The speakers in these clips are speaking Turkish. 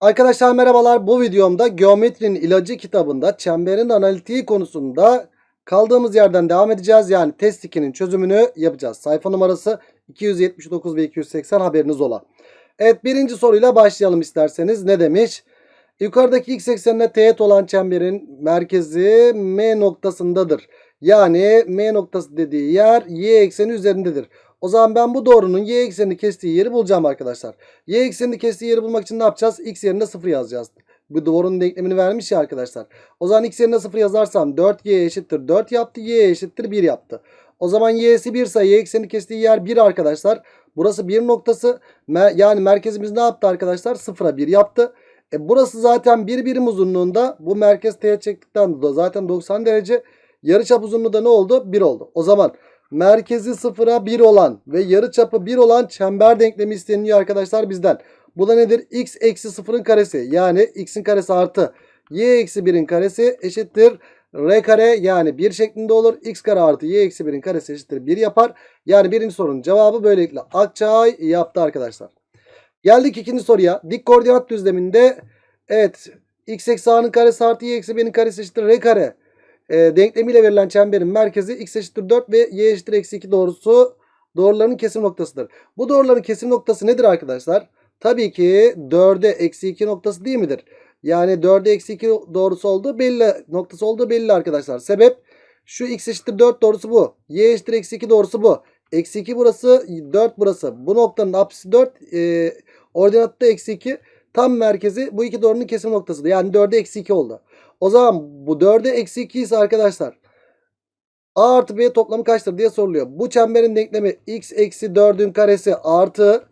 Arkadaşlar merhabalar. Bu videomda Geometrinin İlacı kitabında çemberin analitiği konusunda kaldığımız yerden devam edeceğiz. Yani test 2'nin çözümünü yapacağız. Sayfa numarası 279 ve 280 haberiniz ola. Evet birinci soruyla başlayalım isterseniz. Ne demiş? Yukarıdaki x eksenine teğet olan çemberin merkezi M noktasındadır. Yani M noktası dediği yer y ekseni üzerindedir. O zaman ben bu doğrunun y eksenini kestiği yeri bulacağım arkadaşlar. Y eksenini kestiği yeri bulmak için ne yapacağız? X yerine 0 yazacağız. Bu doğrunun denklemini vermiş ya arkadaşlar. O zaman x yerine 0 yazarsam 4y eşittir 4 yaptı. Y eşittir 1 yaptı. O zaman y'si 1 ise y eksenini kestiği yer 1 arkadaşlar. Burası 1 noktası. Yani merkezimiz ne yaptı arkadaşlar? 0'a 1 yaptı. E burası zaten 1 birim uzunluğunda. Bu merkez teğet çektikten zaten 90 derece. Yarıçap uzunluğu da ne oldu? 1 oldu. O zaman merkezi 0'a 1 olan ve yarıçapı 1 olan çember denklemi isteniyor arkadaşlar bizden. Bu da nedir? x eksi 0'ın karesi. Yani x'in karesi artı y eksi 1'in karesi eşittir. R kare yani 1 şeklinde olur. x kare artı y eksi 1'in karesi eşittir 1 yapar. Yani birinci sorunun cevabı böylelikle Akçay yaptı arkadaşlar. Geldik ikinci soruya. Dik koordinat düzleminde evet x eksi a'nın karesi artı y eksi b'nin karesi eşittir r kare e, denklemiyle verilen çemberin merkezi x eşittir 4 ve y eşittir eksi 2 doğrusu doğruların kesim noktasıdır. Bu doğruların kesim noktası nedir arkadaşlar? Tabii ki 4'e eksi 2 noktası değil midir? Yani 4'e eksi 2 doğrusu olduğu belli noktası olduğu belli arkadaşlar. Sebep şu x eşittir 4 doğrusu bu. Y eşittir eksi 2 doğrusu bu. Eksi 2 burası 4 burası. Bu noktanın apsisi 4 e, ordinatta eksi 2 tam merkezi bu iki doğrunun kesim noktasıdır. Yani 4'e eksi 2 oldu. O zaman bu 4'e eksi 2 ise arkadaşlar A artı B toplamı kaçtır diye soruluyor. Bu çemberin denklemi x eksi 4'ün karesi artı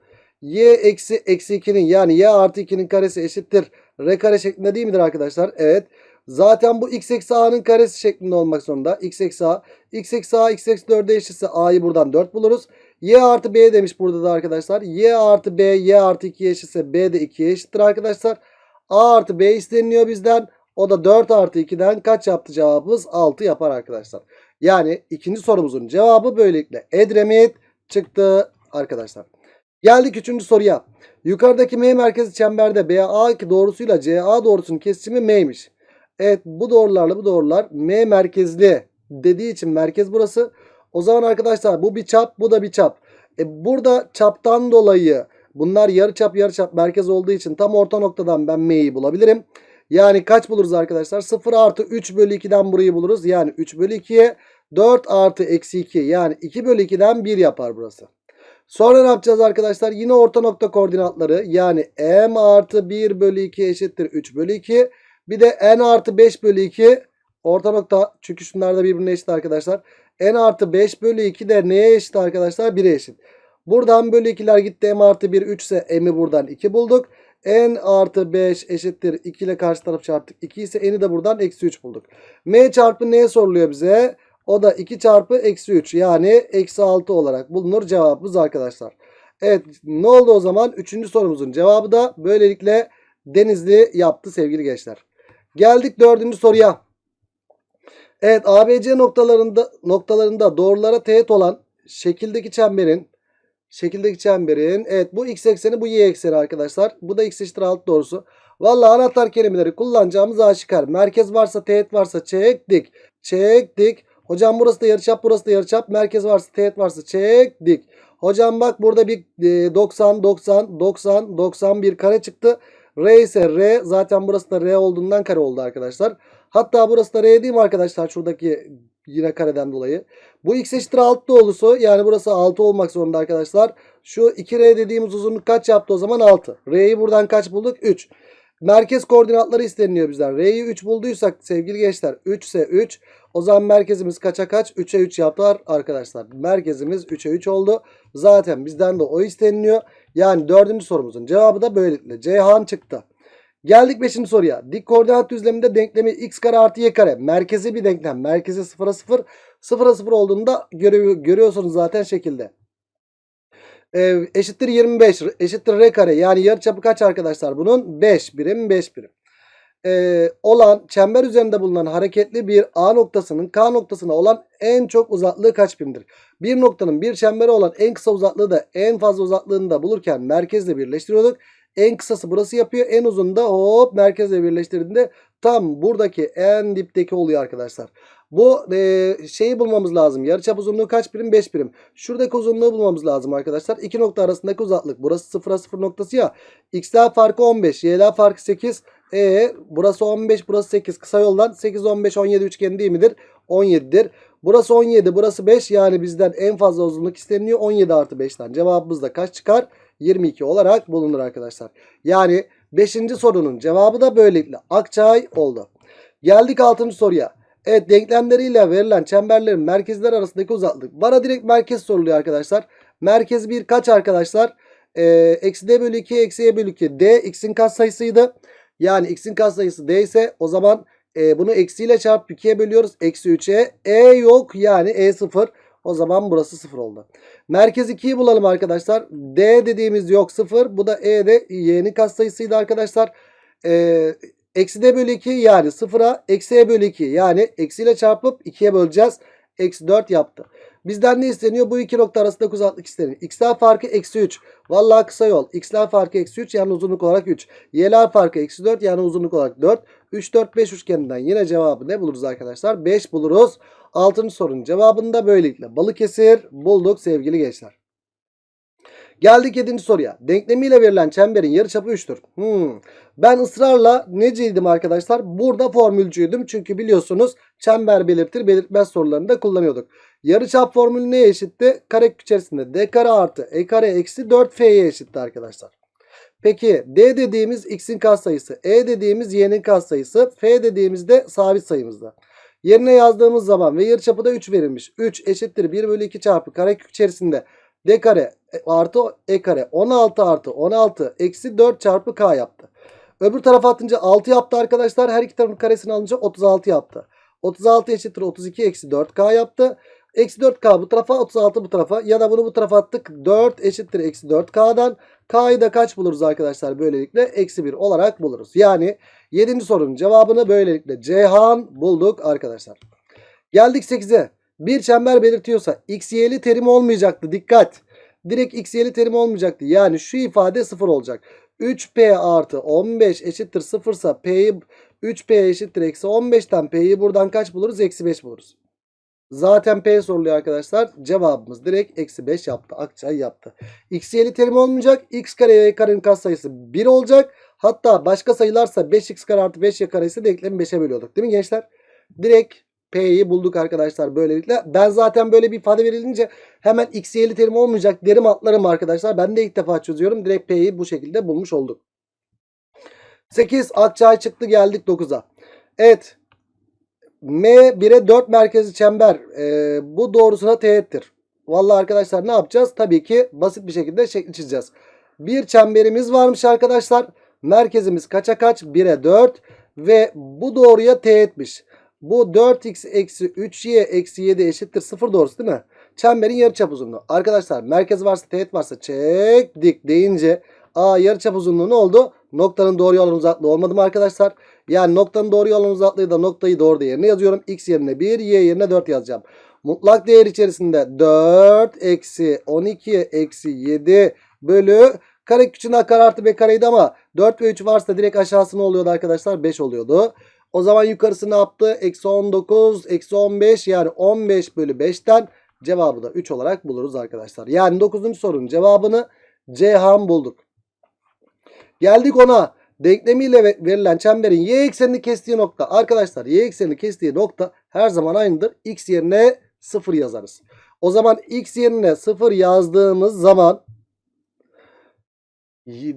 y eksi eksi 2'nin yani y artı 2'nin karesi eşittir. R kare şeklinde değil midir arkadaşlar? Evet. Zaten bu x eksi a'nın karesi şeklinde olmak zorunda. x eksi a. x eksi a x eksi 4'e eşitse a'yı buradan 4 buluruz. y artı b demiş burada da arkadaşlar. y artı b y artı 2'ye eşitse b de 2'ye eşittir arkadaşlar. a artı b isteniliyor bizden. O da 4 artı 2'den kaç yaptı cevabımız? 6 yapar arkadaşlar. Yani ikinci sorumuzun cevabı böylelikle Edremit çıktı arkadaşlar. Geldik üçüncü soruya. Yukarıdaki M merkezi çemberde BA doğrusuyla CA doğrusunun kesimi M'ymiş. Evet bu doğrularla bu doğrular M merkezli dediği için merkez burası. O zaman arkadaşlar bu bir çap bu da bir çap. E burada çaptan dolayı bunlar yarı çap yarı çap merkez olduğu için tam orta noktadan ben M'yi bulabilirim. Yani kaç buluruz arkadaşlar? 0 artı 3 bölü 2'den burayı buluruz. Yani 3 bölü 2'ye 4 artı eksi 2 yani 2 bölü 2'den 1 yapar burası. Sonra ne yapacağız arkadaşlar? Yine orta nokta koordinatları yani m artı 1 bölü 2 eşittir 3 bölü 2. Bir de n artı 5 bölü 2 orta nokta çünkü şunlar da birbirine eşit arkadaşlar. n artı 5 bölü 2 de neye eşit arkadaşlar? 1'e eşit. Buradan bölü 2'ler gitti m artı 1 3 ise m'i buradan 2 bulduk. N artı 5 eşittir 2 ile karşı taraf çarptık. 2 ise n'i de buradan eksi 3 bulduk. m çarpı neye soruluyor bize? O da 2 çarpı eksi 3 yani eksi 6 olarak bulunur cevabımız arkadaşlar. Evet ne oldu o zaman? Üçüncü sorumuzun cevabı da böylelikle Denizli yaptı sevgili gençler. Geldik dördüncü soruya. Evet ABC noktalarında noktalarında doğrulara teğet olan şekildeki çemberin şekildeki çemberin evet bu x ekseni bu y ekseni arkadaşlar. Bu da x eşittir 6 doğrusu. Vallahi anahtar kelimeleri kullanacağımız aşikar. Merkez varsa teğet varsa çektik. Çektik. Hocam burası da yarıçap burası da yarıçap. Merkez varsa teğet varsa çektik. Hocam bak burada bir 90 90 90 91 kare çıktı. R ise R zaten burası da R olduğundan kare oldu arkadaşlar. Hatta burası da R değil mi arkadaşlar şuradaki yine kareden dolayı. Bu x eşittir 6 doğrusu yani burası 6 olmak zorunda arkadaşlar. Şu 2R dediğimiz uzunluk kaç yaptı o zaman 6. R'yi buradan kaç bulduk? 3. Merkez koordinatları isteniyor bizden. R'yi 3 bulduysak sevgili gençler 3 ise 3. O zaman merkezimiz kaça kaç? 3'e 3 yaptılar arkadaşlar. Merkezimiz 3'e 3 oldu. Zaten bizden de o isteniliyor. Yani dördüncü sorumuzun cevabı da böylelikle Ceyhan çıktı. Geldik 5. soruya. Dik koordinat düzleminde denklemi x kare artı y kare. Merkezi bir denklem. Merkezi 0'a 0. 0'a 0 olduğunda görüyor, görüyorsunuz zaten şekilde. Ee, eşittir 25. Eşittir r kare. Yani yarıçapı kaç arkadaşlar bunun? 5 birim 5 birim e, olan çember üzerinde bulunan hareketli bir A noktasının K noktasına olan en çok uzaklığı kaç birimdir? Bir noktanın bir çembere olan en kısa uzaklığı da en fazla uzaklığını da bulurken merkezle birleştiriyorduk. En kısası burası yapıyor. En uzun da hop merkezle birleştirdiğinde tam buradaki en dipteki oluyor arkadaşlar. Bu e, şeyi bulmamız lazım. Yarıçap uzunluğu kaç birim? 5 birim. Şuradaki uzunluğu bulmamız lazım arkadaşlar. İki nokta arasındaki uzaklık. Burası 0'a 0 noktası ya. X'ler farkı 15. Y'ler farkı 8. E burası 15 burası 8. Kısa yoldan 8 15 17 üçgeni değil midir? 17'dir. Burası 17 burası 5 yani bizden en fazla uzunluk isteniyor 17 artı 5'ten. Cevabımız da kaç çıkar? 22 olarak bulunur arkadaşlar. Yani 5. sorunun cevabı da böylelikle Akçay oldu. Geldik 6. soruya. Evet denklemleriyle verilen çemberlerin merkezler arasındaki uzaklık. Bana direkt merkez soruluyor arkadaşlar. Merkez 1 kaç arkadaşlar? Ee, eksi d bölü 2 eksi e bölü 2. D x'in katsayısıydı. Yani x'in katsayısı d ise o zaman e, bunu eksiyle çarpıp 2'ye bölüyoruz. Eksi 3'e. E yok yani e 0. O zaman burası 0 oldu. Merkez 2'yi bulalım arkadaşlar. D dediğimiz yok 0. Bu da e de y'nin katsayısıydı arkadaşlar. Eee Eksi d bölü 2 yani 0'a eksi e bölü 2 yani eksiyle çarpıp 2'ye böleceğiz. Eksi 4 yaptı. Bizden ne isteniyor? Bu iki nokta arasında uzaklık isteniyor. X'ler farkı eksi 3. Vallahi kısa yol. X'ler farkı eksi 3 yani uzunluk olarak 3. Y'ler farkı eksi 4 yani uzunluk olarak 4. 3, 4, 5 üçgeninden yine cevabı ne buluruz arkadaşlar? 5 buluruz. 6. sorunun cevabını da böylelikle Balıkesir bulduk sevgili gençler. Geldik 7. soruya. Denklemiyle verilen çemberin yarıçapı 3'tür. Hmm. Ben ısrarla neciydim arkadaşlar? Burada formülcüydüm. Çünkü biliyorsunuz çember belirtir belirtmez sorularında kullanıyorduk. Yarıçap formülü neye eşitti? Karekök içerisinde d kare artı e kare eksi 4f'ye eşitti arkadaşlar. Peki d dediğimiz x'in katsayısı, e dediğimiz y'nin katsayısı, f dediğimiz de sabit sayımızda. Yerine yazdığımız zaman ve yarıçapı da 3 verilmiş. 3 eşittir 1 bölü 2 çarpı karekök içerisinde d kare artı e kare 16 artı 16 eksi 4 çarpı k yaptı. Öbür tarafa atınca 6 yaptı arkadaşlar. Her iki tarafın karesini alınca 36 yaptı. 36 eşittir 32 eksi 4k yaptı. Eksi 4k bu tarafa 36 bu tarafa ya da bunu bu tarafa attık. 4 eşittir eksi 4k'dan. K'yı da kaç buluruz arkadaşlar böylelikle? Eksi 1 olarak buluruz. Yani 7. sorunun cevabını böylelikle Ceyhan bulduk arkadaşlar. Geldik 8'e. Bir çember belirtiyorsa x y'li terim olmayacaktı. Dikkat. Direkt x y'li terim olmayacaktı. Yani şu ifade 0 olacak. 3p artı 15 eşittir 0 ise p'yi 3p eşittir eksi 15'ten p'yi buradan kaç buluruz? Eksi 5 buluruz. Zaten p soruluyor arkadaşlar. Cevabımız direkt eksi 5 yaptı. Akçay yaptı. x y'li terim olmayacak. x kare y karenin katsayısı 1 olacak. Hatta başka sayılarsa 5x kare artı 5y kare ise denklemi 5'e bölüyorduk. Değil mi gençler? Direkt P'yi bulduk arkadaşlar böylelikle. Ben zaten böyle bir ifade verilince hemen x y'li terim olmayacak derim atlarım arkadaşlar. Ben de ilk defa çözüyorum. Direkt P'yi bu şekilde bulmuş olduk. 8 Akçay çıktı geldik 9'a. Evet. M 1'e 4 merkezi çember. Ee, bu doğrusuna teğettir. Vallahi arkadaşlar ne yapacağız? Tabii ki basit bir şekilde şekli çizeceğiz. Bir çemberimiz varmış arkadaşlar. Merkezimiz kaça kaç? 1'e 4. Ve bu doğruya teğetmiş. Bu 4x eksi 3y eksi 7 eşittir 0 doğrusu değil mi? Çemberin yarıçap uzunluğu. Arkadaşlar merkez varsa teğet varsa çektik deyince a yarıçap uzunluğu ne oldu? Noktanın doğru yolun uzaklığı olmadı mı arkadaşlar? Yani noktanın doğru yolun uzaklığı da noktayı doğru yerine yazıyorum. x yerine 1 y yerine 4 yazacağım. Mutlak değer içerisinde 4 eksi 12 eksi 7 bölü kare küçüğünden kare artı b kareydi ama 4 ve 3 varsa direkt aşağısı ne oluyordu arkadaşlar? 5 oluyordu. O zaman yukarısı ne yaptı? Eksi 19, eksi 15 yani 15 bölü 5'ten cevabı da 3 olarak buluruz arkadaşlar. Yani 9. sorunun cevabını Ceyhan bulduk. Geldik ona. Denklemiyle verilen çemberin y eksenini kestiği nokta. Arkadaşlar y eksenini kestiği nokta her zaman aynıdır. X yerine 0 yazarız. O zaman x yerine 0 yazdığımız zaman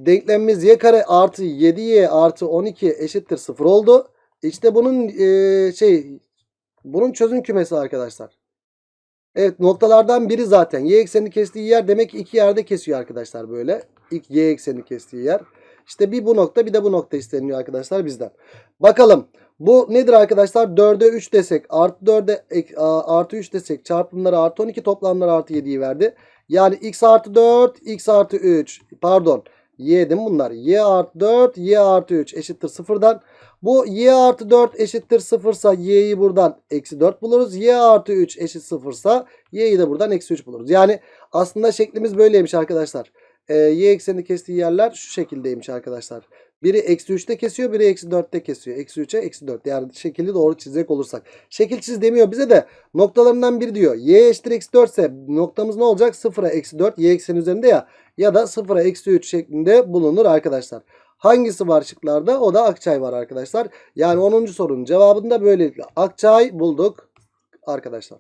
denklemimiz y kare artı 7y artı 12 eşittir 0 oldu. İşte bunun e, şey bunun çözüm kümesi arkadaşlar. Evet noktalardan biri zaten. Y eksenini kestiği yer demek ki iki yerde kesiyor arkadaşlar böyle. İlk y eksenini kestiği yer. İşte bir bu nokta bir de bu nokta isteniyor arkadaşlar bizden. Bakalım bu nedir arkadaşlar? 4'e 3 desek artı 4'e artı 3 desek çarpımları artı 12 toplamları artı 7'yi verdi. Yani x artı 4 x artı 3 pardon y değil mi bunlar? y artı 4 y artı 3 eşittir sıfırdan. Bu y artı 4 eşittir 0 ise y'yi buradan eksi 4 buluruz. y artı 3 eşit 0 ise y'yi de buradan eksi 3 buluruz. Yani aslında şeklimiz böyleymiş arkadaşlar. E, y eksenini kestiği yerler şu şekildeymiş arkadaşlar. Biri eksi 3'te kesiyor biri eksi 4'te kesiyor. Eksi 3'e eksi 4 yani şekilli doğru çizecek olursak. Şekil çiz demiyor bize de noktalarından biri diyor. Y eşittir eksi 4 ise noktamız ne olacak? 0'a eksi 4 y ekseni üzerinde ya ya da 0'a eksi 3 şeklinde bulunur arkadaşlar. Hangisi var şıklarda? O da Akçay var arkadaşlar. Yani 10. sorunun cevabında böylelikle Akçay bulduk arkadaşlar.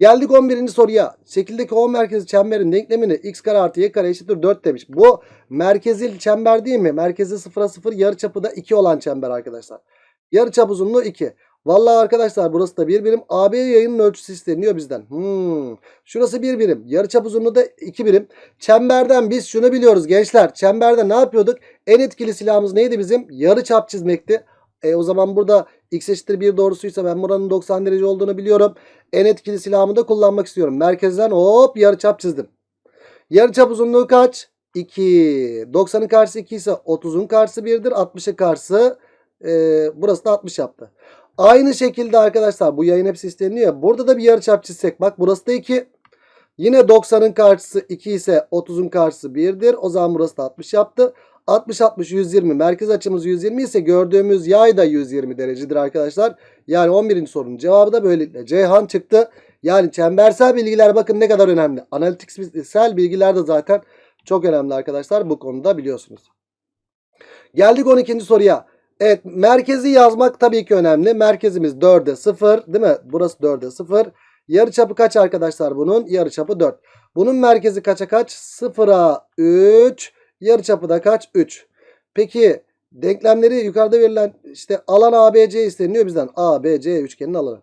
Geldik 11. soruya. Şekildeki O merkezi çemberin denklemini x kare artı y kare eşittir 4 demiş. Bu merkezil çember değil mi? Merkezi 0'a 0 yarıçapı da 2 olan çember arkadaşlar. Yarıçap uzunluğu 2. Vallahi arkadaşlar burası da bir birim. AB yayının ölçüsü isteniyor bizden. Hmm. Şurası bir birim. Yarıçap uzunluğu da 2 birim. Çemberden biz şunu biliyoruz gençler. Çemberde ne yapıyorduk? En etkili silahımız neydi bizim? Yarıçap çizmekti. E o zaman burada x eşittir 1 doğrusuysa ben buranın 90 derece olduğunu biliyorum. En etkili silahımı da kullanmak istiyorum. Merkezden hop yarıçap çizdim. Yarıçap uzunluğu kaç? 2. 90'ın karşısı 2 ise 30'un karşısı 1'dir. 60'ın karşısı e, burası da 60 yaptı. Aynı şekilde arkadaşlar bu yayın hepsi isteniyor ya. Burada da bir yarıçap çizsek. Bak burası da 2. Yine 90'ın karşısı 2 ise 30'un karşısı 1'dir. O zaman burası da 60 yaptı. 60 60 120 merkez açımız 120 ise gördüğümüz yay da 120 derecedir arkadaşlar. Yani 11. sorunun cevabı da böylelikle Ceyhan çıktı. Yani çembersel bilgiler bakın ne kadar önemli. Analitiksel bilgiler de zaten çok önemli arkadaşlar. Bu konuda biliyorsunuz. Geldik 12. soruya. Evet merkezi yazmak tabii ki önemli. Merkezimiz 4'e 0 değil mi? Burası 4'e 0. Yarıçapı kaç arkadaşlar bunun? Yarıçapı 4. Bunun merkezi kaça kaç? 0'a 3. Yarıçapı da kaç? 3. Peki denklemleri yukarıda verilen işte alan ABC isteniyor bizden. ABC üçgenin alanı.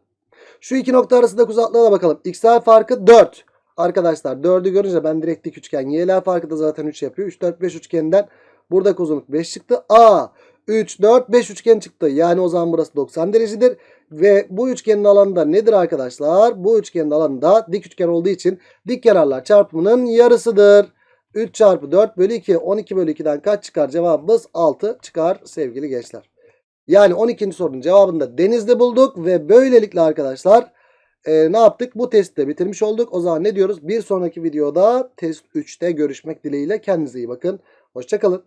Şu iki nokta arasındaki uzaklığa da bakalım. X'ler farkı 4. Arkadaşlar 4'ü görünce ben direkt dik üçgen. Y'ler farkı da zaten 3 yapıyor. 3, 4, 5 üçgeninden buradaki uzunluk 5 çıktı. A 3, 4, 5 üçgen çıktı. Yani o zaman burası 90 derecedir. Ve bu üçgenin alanı da nedir arkadaşlar? Bu üçgenin alanı da dik üçgen olduğu için dik kenarlar çarpımının yarısıdır. 3 çarpı 4 bölü 2. 12 bölü 2'den kaç çıkar? Cevabımız 6 çıkar sevgili gençler. Yani 12. sorunun cevabını da denizde bulduk. Ve böylelikle arkadaşlar e, ne yaptık? Bu testi de bitirmiş olduk. O zaman ne diyoruz? Bir sonraki videoda test 3'te görüşmek dileğiyle. Kendinize iyi bakın. Hoşçakalın.